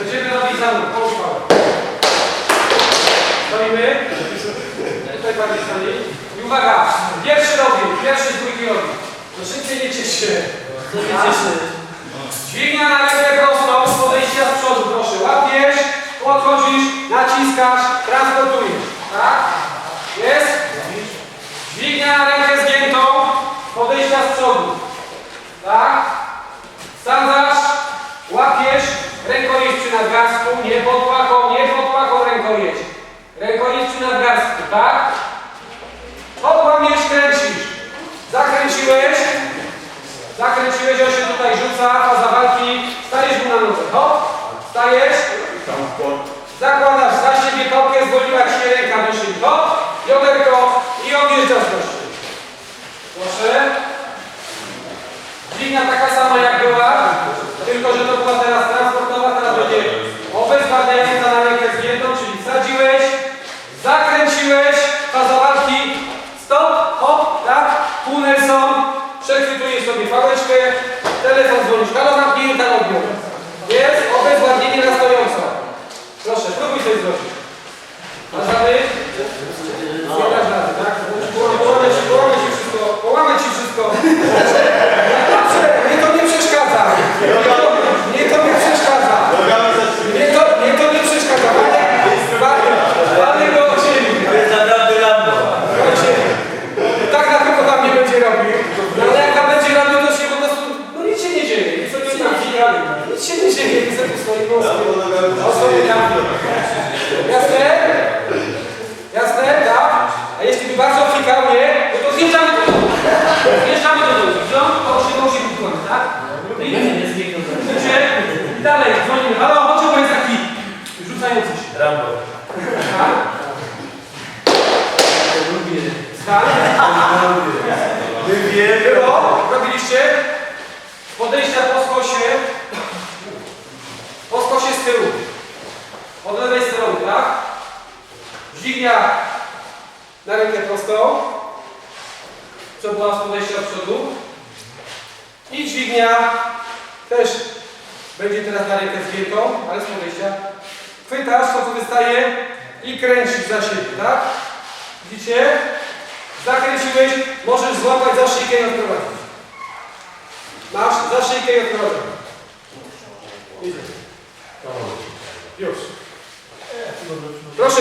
Będziemy robić za mną, połóż pałę. Stoimy. Tutaj bardziej stoi. I uwaga, pierwszy robi, pierwszy dwójki robi. To szybciej nie ciesz się. Nie ciesz się. Dźwignia na rękę prostą, podejścia z przodu, proszę. Łapiesz, podchodzisz, naciskasz, transportujesz. Tak? Jest? Dźwignia na rękę zgiętą, podejścia z przodu. Tak? Rzuca, faza walki, stajesz mu na nodze, hop, stajesz, zakładasz za siebie kopkę, zwolniła ci się ręka do szyji, hop, joderko i objeżdżasz gości. Proszę. Dźwignia taka sama jak była, tylko że to była teraz transportowa, teraz będzie obezwładniająca na rękę zgiętą, czyli wsadziłeś, zakręciłeś, faza walki, stop, hop, tak, pół Nelson, przechwytujesz sobie fałeczkę, telefon dzwonisz, halo, zamknij tam odbiór. Jest obezwładnienie na stojąco. Proszę, próbuj coś zrobić. Masz rady? Nie dasz rady, tak? Połamę ci, połamę ci wszystko, połamę ci wszystko. Dobrze, mnie to nie przeszkadza. Mnie to, mnie to nie przeszkadza. Mnie to, mnie to nie przeszkadza. Panie, panie go od ziemi. To jest naprawdę Lambo. Od ziemi. Tak na pewno tam nie będzie robił. No ale jak tam będzie robił, to się po prostu, no nic się nie dzieje. Nic się nie dzieje. Się nie dzieje. Nic tu no stoi tam. Jasne? Jasne? Tak? A jeśli by bardzo fikał, nie? No to zjeżdżamy do domu. Zjeżdżamy do domu. Wziął, to się wykonać, tak? No i Nie. Idzie i dalej dzwonimy. Halo, chodź, bo jest taki rzucający się. Rambo. Tak? Tak? My wiemy. Było? Robiliście? Podejścia strony, tak? Dźwignia na rękę prostą. Z podejścia od przodu. I dźwignia też będzie teraz na rękę zgiętą, ale z podejścia. Chwytasz to, co wystaje i kręcisz za siebie, tak? Widzicie? Zakręciłeś, możesz złapać za szyjkę i odprowadzić. Masz za szyjkę i odprowadzić. Idzie. Już. Proszę.